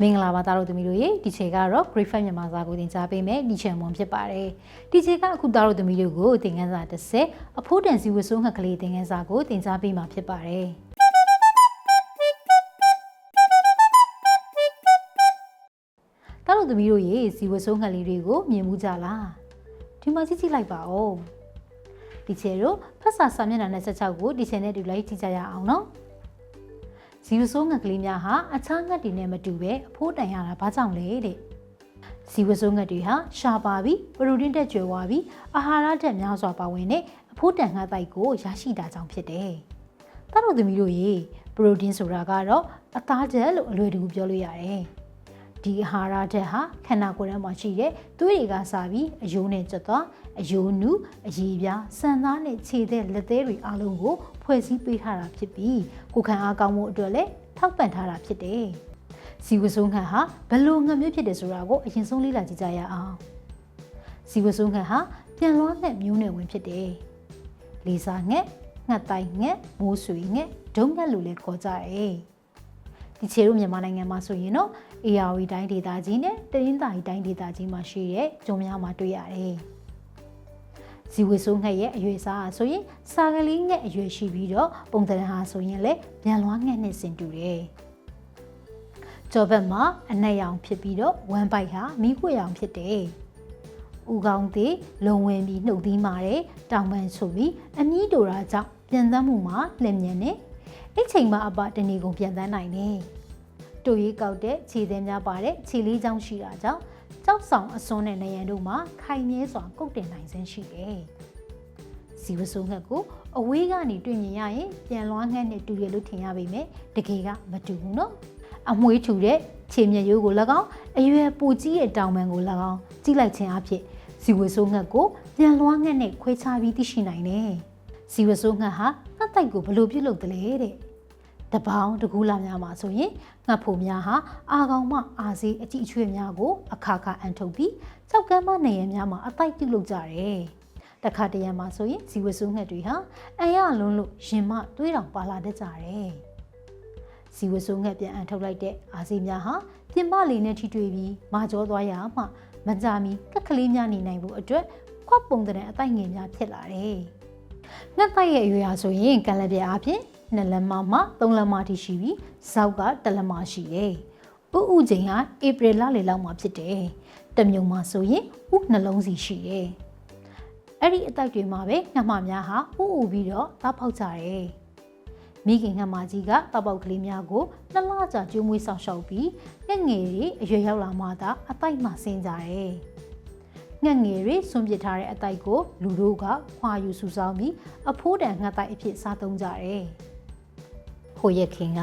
မင်္ဂလာပါသားတို့သမီးတို့ရေဒီချေကတော့ Great Five မြန်မာစာကိုသင်ကြားပေးမယ်ဒီချန်မွန်ဖြစ်ပါတယ်ဒီချေကအခုသားတို့သမီးတို့ကိုသင်ခန်းစာ30အဖိုးတန်စီဝဆိုးငှက်ကလေးသင်ခန်းစာကိုသင်ကြားပေးမှာဖြစ်ပါတယ်သားတို့သမီးတို့ရေစီဝဆိုးငှက်လေးတွေကိုမြင်မှုကြလားဒီမှာကြည့်ကြည့်လိုက်ပါဦးဒီချေတို့ဖတ်စာစာမျက်နှာ26ကိုဒီချေနဲ့တူလိုက်ကြည့်ကြရအောင်နော် ဇီဝဆိုးငှက်ကလေးများဟာအခြားငှက်တွေနဲ့မတူပဲအဖိုးတန်ရတာဘာကြောင့်လဲတဲ့ဇီဝဆိုးငှက်တွေဟာရှားပါပြီးပရိုတင်းတက်ကျွယ်ဝပြီးအာဟာရဓာတ်များစွာပါဝင်တဲ့အဖိုးတန်ငှက်တိုက်ကိုရရှိတာကြောင့်ဖြစ်တယ်။တတော်သမီးတို့ရေပရိုတင်းဆိုတာကတော့အသားဓာတ်လို့အလွယ်တကူပြောလို့ရတယ်။ ဒီအာဟာရဓာတ်ဟာခန္ဓာကိုယ်ထဲမှာရှိတဲ့သွေးတွေကစားပြီးအယိုးနဲ့ကျွတ်သွားအယိုးနုအရည်ပြားစံသားနဲ့ခြေသက်လက်သေးတွေအလုံးကိုဖွဲ့စည်းပေးထားတာဖြစ်ပြီးကိုယ်ခံအားကောင်းမှုအတွက်လည်းထောက်ပံ့ထားတာဖြစ်တယ်။ဇီဝဆိုးငံဟာဘယ်လိုငှက်မျိုးဖြစ်တယ်ဆိုတာကိုအရင်ဆုံးလေ့လာကြည့်ကြရအောင်။ဇီဝဆိုးငံဟာပြန်လွှားငှက်မျိုးနွယ်ဝင်ဖြစ်တယ်။လေစာငှက်ငှက်တိုင်းငှက်မိုးဆွေငှက်ဒုံငှက်လို့လည်းခေါ်ကြတယ်။ ဒီချေတို့မြန်မာနိုင်ငံမှာဆိုရင်တော့ ARV တိုင်းဒေသကြီးနဲ့တရင်းသာရီတိုင်းဒေသကြီးမှာရှိတဲ့ဂျုံများမှာတွေ့ရတယ်။ဇီဝဆိုးငှက်ရဲ့အရွယ်စားဟာဆိုရင်စာကလေးငှက်အရွယ်ရှိပြီးတော့ပုံသဏ္ဍာန်ဟာဆိုရင်လည်းပြန်လွှားငှက်နဲ့ဆင်တူတယ်။ကြောဘက်မှာအနက်ရောင်ဖြစ်ပြီးတော့ဝမ်းပိုက်ဟာမိခွေရောင်ဖြစ်တယ်။ဥကောင်းသေးလုံဝင်ပြီးနှုတ်သီးမာတဲ့တောင်ပန်ဆိုပြီးအမီးတူတာကြောင့်ပြန်သမ်းမှုမှာလျင်မြန်နေ အဲ့ချိန်မှာအပတနေကုန်ပြန်သမ်းနိုင်တယ်။တူရီကောက်တဲ့ခြေသေးများပါတဲ့ခြေလေးချောင်းရှိတာကြောင့်ကြောက်ဆောင်အစွန်းနဲ့နေရန်တို့မှာခိုင်မြဲစွာကုတ်တင်နိုင်ခြင်းရှိတယ်။ဇီဝဆိုးငှက်ကိုအဝေးကနေတွေ့မြင်ရရင်ပြန်လွှားငှက်နဲ့တူတယ်လို့ထင်ရပေမဲ့တကယ်ကမတူဘူးနော်။အမွှေးထူတဲ့ခြေမျက်ရိုးကို၎င်းအရွယ်ပူကြီးတဲ့တောင်ပံကို၎င်းကြည့်လိုက်ခြင်းအဖြစ်ဇီဝဆိုးငှက်ကိုပြန်လွှားငှက်နဲ့ခွဲခြားပြီးသိရှိနိုင်တယ်။ဇီဝဆိုးငှက်ဟာငှက်တိုက်ကိုဘယ်လိုပြုလုပ်တယ်လဲတဲ့။ တပေါင်းတကူလာများမှာဆိုရင်ငှက်ဖို့များဟာအာကောင်မှအာစေးအကြည့်အချွေများကိုအခါခါအန်ထုတ်ပြီးကြောက်ကမ်းမနေရများမှာအတိုက်ပြုလုပ်ကြတယ်။တခါတရံမှာဆိုရင်ဇီဝဆိုးငှက်တွေဟာအန်ရလုံးလို့ရင်မတွေးတောင်ပါလာတတ်ကြတယ်။ဇီဝဆိုးငှက်ပြန်အန်ထုတ်လိုက်တဲ့အာစေးများဟာပြင်ပလေးနဲ့ထိတွေ့ပြီးမာကြောသွားရမှမကြမီကက်ကလေးများနေနိုင်ဖို့အတွက်ခွက်ပုံတဲ့အတိုက်ငယ်များဖြစ်လာတယ်။ငှက်တိုက်ရဲ့အရွယ်အားဆိုရင်ကံလက်ပြအားဖြင့် နှစ်လက်မမှသုံးလက်မထိရှိပြီးဇောက်ကတစ်လက်မရှိတယ်။ဥဥချိန်ဟာဧပြီလလေလောက်မှာဖြစ်တယ်။တမြုံမှာဆိုရင်ဥနှလုံးစီရှိတယ်။အဲ့ဒီအတိုက်တွေမှာပဲငှက်မများဟာဥဥပြီးတော့သားဖောက်ကြတယ်။မိခင်ငှက်မကြီးကတောက်ပေါက်ကလေးများကိုနှစ်လကြာကျွေးမွေးဆောင်ရှောက်ပြီးငှက်ငယ်တွေအရွယ်ရောက်လာမှသာအတိုက်မှဆင်းကြတယ်။ငှက်ငယ်တွေဆွန့်ပစ်ထားတဲ့အတိုက်ကိုလူတို့ကခွာယူစုဆောင်းပြီးအဖိုးတန်ငှက်တိုက်အဖြစ်စားသုံးကြတယ်။ ဟိုရက်ခင်က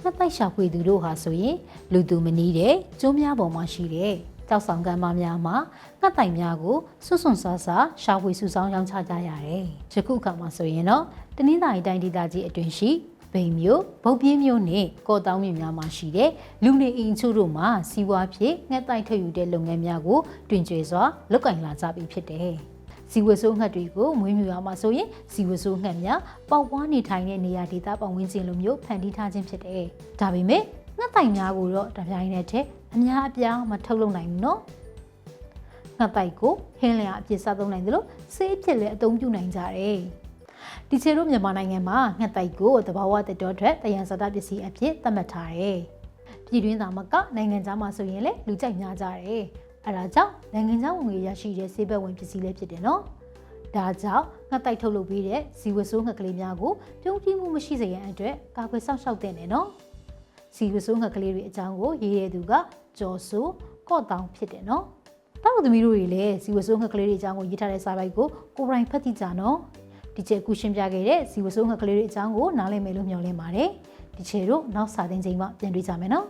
ငှက်တိုက်ရှာဖွေသူတို့ဟာဆိုရင်လူသူမနီးတဲ့ကျိုးများပေါ်မှာရှိတဲ့ကြောက်ဆောင်ကမ်းမများမှာငှက်တိုင်များကိုစွတ်စွန်ဆာဆာရှာဖွေစုဆောင်းရောင်းချကြရတယ်။ယခုအခါမှာဆိုရင်တော့တနင်္သာရီတိုင်းဒေသကြီးအတွင်းရှိဗိန်မျိုးဗုတ်ပြင်းမျိုးနဲ့ကော့တောင်းမြများမှာရှိတဲ့လူနေအိမ်ချို့တို့မှာစီးပွားဖြစ်ငှက်တိုက်ထုတ်ယူတဲ့လုပ်ငန်းများကိုတွင်ကျစွာလုပ်ကင်လာကြပြီဖြစ်တယ်။ စီဝဆိုးငှက်တွေကိုမွေးမြူရမှာဆိုရင်စီဝဆိုးငှက်များပေါက်ပွားနေထိုင်တဲ့နေရာဒေသပတ်ဝန်းကျင်လိုမျိုးဖန်တီးထားခြင်းဖြစ်တယ်။ဒါပေမဲ့ငှက်တိုင်များကိုတော့တပြိုင်နက်တည်းအများအပြားမထုတ်လုပ်နိုင်ဘူးနော်။ငှက်တိုက်ကိုဟင်းလျာအပြစ်စားသုံးနိုင်တယ်လို့ဆေးအဖြစ်လည်းအသုံးပြုနိုင်ကြတယ်။ဒီချေတို့မြန်မာနိုင်ငံမှာငှက်တိုက်ကိုတဘာဝတက်တော်အတွက်တယံဇာတပစ္စည်းအဖြစ်သတ်မှတ်ထားတယ်။ပြည်တွင်းသားမကနိုင်ငံခြားမှာဆိုရင်လည်းလူကြိုက်များကြတယ်။ အဲဒါကြောင့်နိုင်ငံခြားဝင်ငွေရရှိတဲ့ဆေးဘက်ဝင်ပစ္စည်းလည်းဖြစ်တယ်နော်။ဒါကြောင့်ငှက်တိုက်ထုတ်လုပ်ပြီးတဲ့ဇီဝဆိုးငှက်ကလေးများကိုပြုံးပြမှုမရှိစေရန်အတွက်ကာကွယ်စောင့်ရှောက်တဲ့နော်။ဇီဝဆိုးငှက်ကလေးတွေအကြောင်းကိုရေးရတဲ့သူကကျော်ဆိုကော့တောင်ဖြစ်တယ်နော်။တောက်သမီးတို့တွေလည်းဇီဝဆိုးငှက်ကလေးတွေအကြောင်းကိုရေးထားတဲ့စာပိုက်ကိုကိုယ်တိုင်ဖတ်ကြည့်ကြနော်။ဒီချေကူရှင်းပြခဲ့တဲ့ဇီဝဆိုးငှက်ကလေးတွေအကြောင်းကိုနားလည်မယ်လို့မျှော်လင့်ပါတယ်ဒီချေတို့နောက်စာသင်ချိန်မှာပြန်တွေ့ကြမယ်နော်